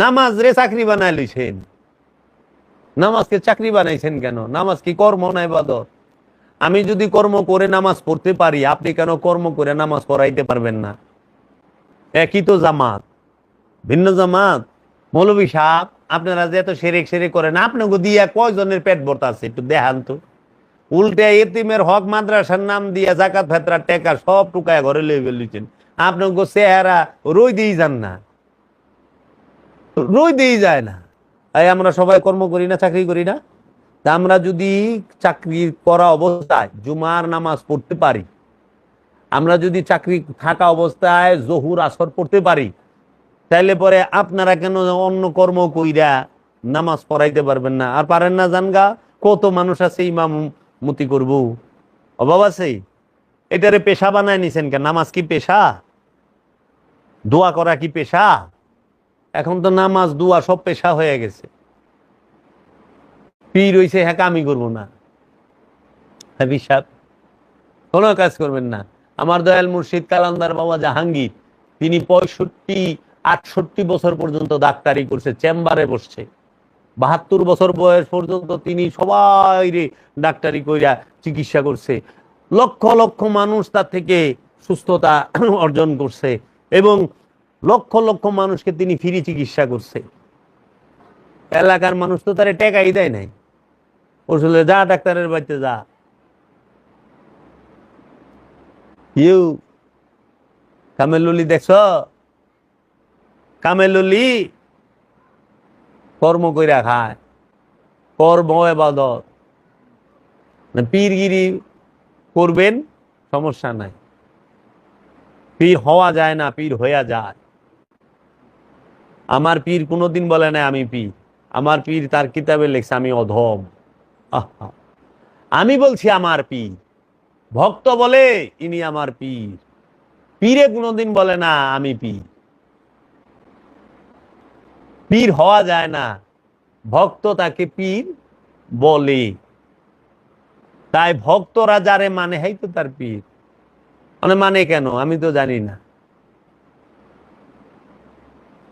নামাজ রে চাকরি বানাই লইছেন। নামাজকে চাকরি বানাইছেন কেন? নামাজ কি কর্ম নাই বাদত আমি যদি কর্ম করে নামাজ পড়তে পারি, আপনি কেন কর্ম করে নামাজ পড়াইতে পারবেন না? একই তো জামাত। ভিন্ন জামাত। মৌলবী সাহ আপনারা যে এত সেরেক সেরে করেন, আপনাকে দিয়া কয়জনের পেট ভর্তা আছে? একটু দেখান তো। উল্টে এতিমের হক মাদ্রাসার নাম দিয়া জাকাত, ফেতরা, টেকা সব টুকায় ঘরে লই ফেলিছেন আপনাকে চেহারা রই দিয়ে যান না। রই দিয়ে যায় না। এই আমরা সবাই কর্ম করি না, চাকরি করি না। তা আমরা যদি চাকরি করা অবস্থায় জুমার নামাজ পড়তে পারি, আমরা যদি চাকরি থাকা অবস্থায় জহুর আসর পড়তে পারি, তাইলে পরে আপনারা কেন অন্য কর্ম কইরা নামাজ পড়াইতে পারবেন না? আর পারেন না জানগা কত মানুষ আছে ইমাম মতি করব? অভাব আছে? এটারে পেশা বানায় নিছেন কেন? নামাজ কি পেশা? দোয়া করা কি পেশা? এখন তো নামাজ, দোয়া সব পেশা হয়ে গেছে। পীর হইছে হ্যাঁ আমি করব না। হ্যাঁ সাহেব, কোনো কাজ করবেন না। আমার দয়াল মুর্শিদ কালান্দার বাবা জাহাঙ্গীর, তিনি পঁয়ষট্টি, আটষট্টি বছর পর্যন্ত ডাক্তারি করছে, চেম্বারে বসছে। বাহাত্তর বছর বয়স পর্যন্ত তিনি সবাই ডাক্তারি কইরা চিকিৎসা করছে। লক্ষ লক্ষ মানুষ তার থেকে সুস্থতা অর্জন করছে এবং লক্ষ লক্ষ মানুষকে তিনি ফ্রি চিকিৎসা করছে। এলাকার মানুষ তো তারে টেকাই দেয় নাই। ওষুধে যা, ডাক্তারের বাড়িতে যা। ইউ কামেলুলি দেখছ? কামেলুলি কর্ম কইরা খায়। কর্ম এবাদত। না পীরগিরি করবেন, সমস্যা নাই। পীর হওয়া যায় না, পীর হইয়া যায়। আমার পীর কোনোদিন বলে না আমি পীর। আমার পীর তার কিতাবে লেখছে, আমি অধম। আমি বলছি আমার পীর। ভক্ত বলে ইনি আমার পীর। পীরে কোনোদিন বলে না আমি পীর। পীর হওয়া যায় না। ভক্ত তাকে পীর বলে। তাই ভক্তরা যারে মানে হাই তো তার পীর। মানে মানে কেন? আমি তো জানি না।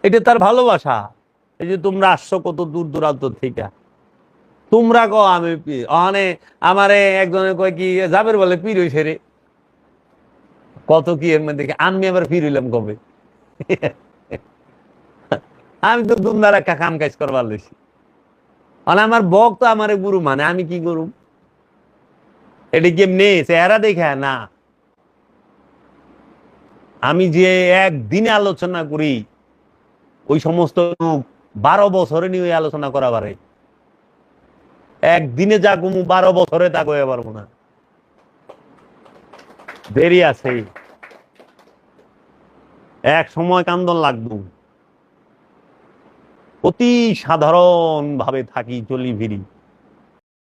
এটা তার ভালোবাসা। এই যে তোমরা আসছো কত দূর দূরান্ত থেকে। তোমরা কো আমি ওখানে আমারে একজনে কয় কি যাবের বলে পীর হইছে রে। কত কি এর মধ্যে কি? আমি আবার পীর হইলাম কবে? আমি তো তোমরা একটা কাম কাজ করবার লইছি। মানে আমার বক তো আমার গুরু মানে আমি কি করুম? এটা কেমনে চেহারা দেখে? না। আমি যে একদিনে আলোচনা করি ওই সমস্ত লোক বারো বছরে নিয়ে ওই আলোচনা করা পারে। একদিনে যা গুমু বারো বছরে তা কয়ে পারব না। দেরি আছে। এক সময় কান্দন লাগবো। অতি সাধারণ ভাবে থাকি চলি ফিরি।